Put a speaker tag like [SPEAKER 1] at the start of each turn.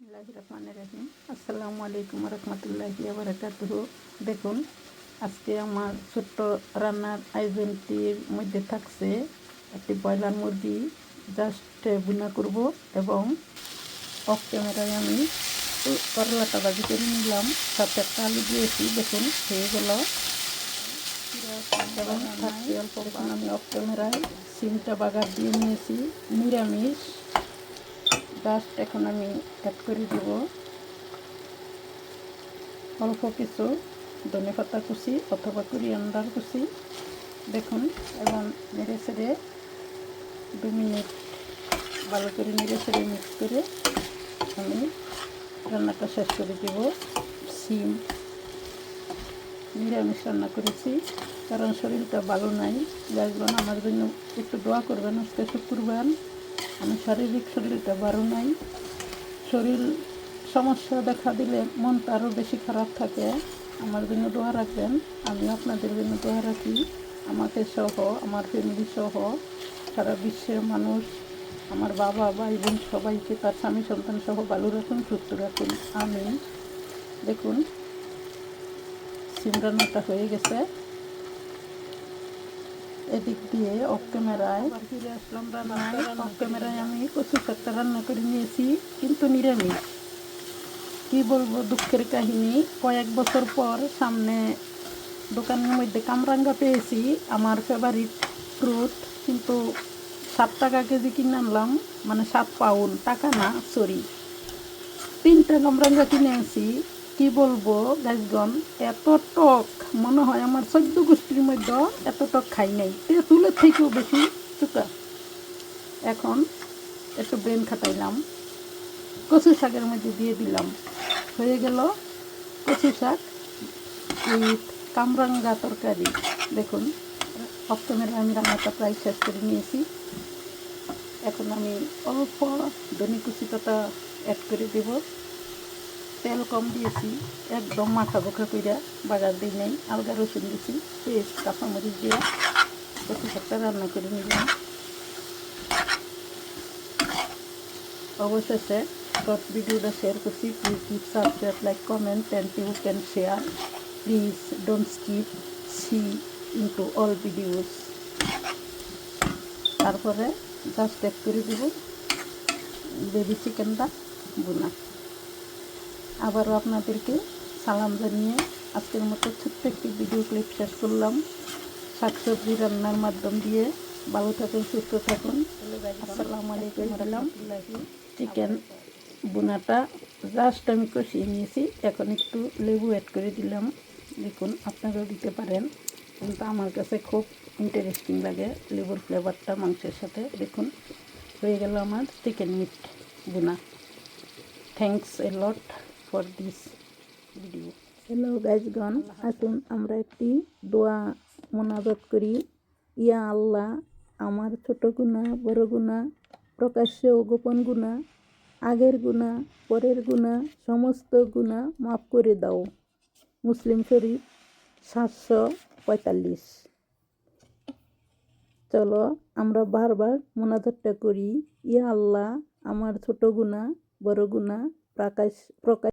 [SPEAKER 1] রহিম। আসসালামু আলাইকুম রহমতুল্লাহি দেখুন, আজকে আমার ছোট্ট রান্নার আয়োজনটির মধ্যে থাকছে একটি ব্রয়লার মুরগি। জাস্ট বুনা করব এবং অফ ক্যামেরায় আমি করলাটা বাজি করে নিলাম। সাথে একটা আলু দিয়েছি। দেখুন, হয়ে গেল। এবং থাকছে অল্প আমি অফ ক্যামেরায় সিমটা বাগার দিয়ে নিয়েছি। নিরামিষ। জাস্ট এখন আমি অ্যাড করে দেব। অল্প কিছু ধনে পাতা কুচি অথবা কুরিয়ান্ডার কুচি। দেখুন এবং নেড়ে ছেড়ে দু মিনিট ভালো করে নেড়ে ছেড়ে মিক্স করে আমি রান্নাটা শেষ করে দেব। সিম, নিরামিষ রান্না করেছি, কারণ শরীরটা ভালো নাই। গাছগুলো আমার জন্য একটু দোয়া করবেন আজকে শুক্রবার। আমি শারীরিক শরীরটা ভালো নাই। শরীর সমস্যা দেখা দিলে মনটা আরও বেশি খারাপ থাকে। আমার জন্য দোয়া রাখবেন। আমি আপনাদের জন্য দোয়া রাখি। আমাকে সহ, আমার ফ্যামিলি সহ, সারা বিশ্বের মানুষ, আমার বাবা ভাই বোন সবাইকে, তার স্বামী, সন্তান সহ ভালো রাখুন, সুস্থ রাখুন। আমি দেখুন সিম রান্নাটা হয়ে গেছে। এদিক দিয়ে অফ ক্যামেরায় ফিরে আসলাম রান্নায় অফ ক্যামেরায় আমি কচু শাকটা রান্না করে নিয়েছি, কিন্তু নিরামিষ। কি বলব দুঃখের কাহিনী? কয়েক বছর পর সামনে দোকানের মধ্যে কামরাঙ্গা পেয়েছি, আমার ফেভারিট ফ্রুট কিন্তু সাত টাকা কেজি কিনে আনলাম মানে সাত পাউন্ড। টাকা না সরি তিনটা কামরাঙ্গা কিনে আনছি কি বলব গাছগন এত টক, মনে হয় আমার চোদ্দ গোষ্ঠীর মধ্যে এত টক খাই নাই। তেঁতুলের থেকেও বেশি চুকা এখন একটু ব্রেন খাটাইলাম, কচু শাকের মধ্যে দিয়ে দিলাম। হয়ে গেল কচু শাক কামরাঙ্গা তরকারি। দেখুন, অষ্টমের আমি রান্নাটা প্রায় শেষ করে নিয়েছি। এখন আমি অল্প ধনি কুচি পাতা অ্যাড করে দেবো। তেল কম দিয়েছি, একদম মাখা বোখা কইরা বাগার দিই নেই, আলগা রসুন দিয়েছি পেস্ট, কাঁচামরিচ দিয়ে। কচু শাকটা রান্না করে নিলাম অবশেষে শর্ট ভিডিওটা শেয়ার করছি please give subscribe like comment and you can share please don't skip see into all videos তারপরে জাস্ট এক করে দেব বেবি চিকেনটা বোনা। আবারও আপনাদেরকে সালাম জানিয়ে আজকের মতো ছোট্ট একটি ভিডিও ক্লিপ শেষ করলাম। শাকসবজি রান্নার মাধ্যম দিয়ে ভালো থাকুন, সুস্থ থাকুন। আসসালামু আলাইকুম চিকেন বোনাটা জাস্ট আমি কষিয়ে নিয়েছি, এখন একটু লেবু অ্যাড করে দিলাম। দেখুন, আপনারাও দিতে পারেন। কিন্তু আমার কাছে খুব ইন্টারেস্টিং লাগে লেবুর ফ্লেভারটা মাংসের সাথে। দেখুন, হয়ে গেল আমার চিকেন মিট বোনা। Thanks a lot for this video hello গাইজগণ আসুন আমরা একটি দোয়া মোনাজত করি। ইয়া আল্লাহ, আমার ছোট গুণা, বড় গুণা, প্রকাশ্য ও গোপন গুণা, আগের গুণা, পরের গুণা, সমস্ত গুণা মাফ করে দাও। মুসলিম শরীফ সাতশো পঁয়তাল্লিশ। চলো আমরা বারবার মোনাজাতটা করি। ইয়া আল্লাহ, আমার ছোট গুণা, বড় গুণা, প্রকাশ প্রকাশ